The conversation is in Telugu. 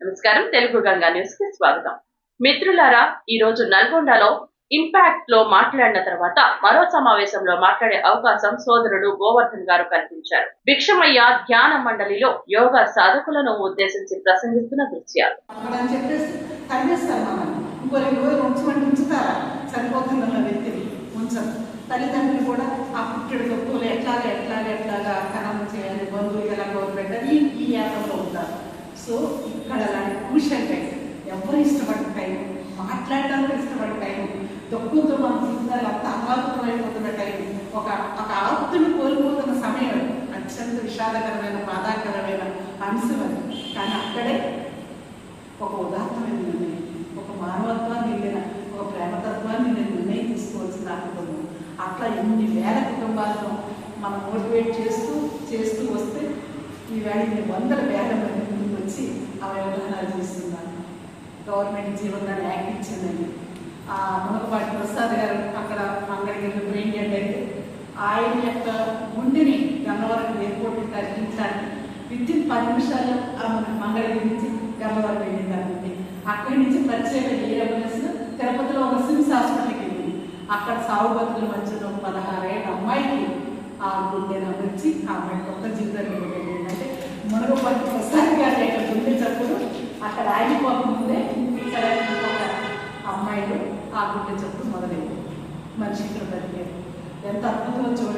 నమస్కారం. తెలుగు గంగా న్యూస్కి స్వాగతం. మిత్రులారా ఈ రోజు నల్గొండలో ఇంపాక్ట్లో మాట్లాడిన తర్వాత మరో సమావేశంలో మాట్లాడే అవకాశం సోదరుడు గోవర్ధన్ గారు కల్పించారు. భిక్షమయ్య ధ్యాన మండలిలో యోగా సాధకులను ఉద్దేశించి ప్రసంగిస్తున్న దృశ్యాలు. తల్లిదండ్రులు కూడా ఆ పుట్టెడు తక్కువలు ఎట్లాగా ఎట్లాగా ఎట్లాగా కనం చేయాలి బంధువులు ఎలా గవర్నమెంట్ అని ఈ యాత్రలో సో ఇక్కడ అలాంటి క్రూషియల్ టైం ఎవరు ఇష్టపడిన టైం మాట్లాడడానికి ఇష్టపడిన టైం తక్కువతో మన జీవితాలు అంత టైం ఒక ఒక ఆప్తును కోల్పోతున్న సమయం అత్యంత విషాదకరమైన బాధాకరమైన అంశం అది. కానీ అక్కడే ఒక ఉదాత్తమైన నిర్ణయం. ఒక మానవత్వాన్ని నిండిన ఒక ప్రేమతత్వాన్ని నేను నిర్ణయం తీసుకోవాల్సిన అనుకున్నాను అట్లా ఎన్ని వేల కుటుంబాలను మనం మోటివేట్ చేస్తూ చేస్తూ వస్తే ఈవేళ ఇన్ని వందల వేల మంది ముందుకు వచ్చి ఆ వ్యవధానాలు చేస్తున్నారు. గవర్నమెంట్ జీవనాన్ని యాక్ట్ ఇచ్చిందండి. ఆ మునకపాటి ప్రసాద్ గారు అక్కడ మంగళగిరిలో బ్రెయిన్ డెడ్ అయితే ఆయన యొక్క గుండెని గన్నవరం ఎయిర్పోర్ట్ తరలించడానికి విత్ ఇన్ పది నిమిషాలు ఆ మంగళగిరి నుంచి గన్నవరం వెళ్ళింది అక్కడి నుంచి ప్రత్యేక ఏఎంఎస్ తిరుపతిలో ఒక సిమ్స్ హాస్పిటల్కి వెళ్ళింది. అక్కడ సాగు బతుకుల మధ్యలో పదహారేళ్ళ అమ్మాయికి ఆ గుండెని అమర్చి ఆ అమ్మాయి కొత్త జీవితాన్ని వెళ్ళింది పట్టు మునగపాటి ప్రసాద్ గారి గుండె అక్కడ ఆగిపోకముందే ఇక్కడ ఒక అమ్మాయిలు ఆ గుండె చప్పుడు మొదలైంది. మనిషి ఇక్కడ బతికారు. ఎంత అద్భుతంగా చూడండి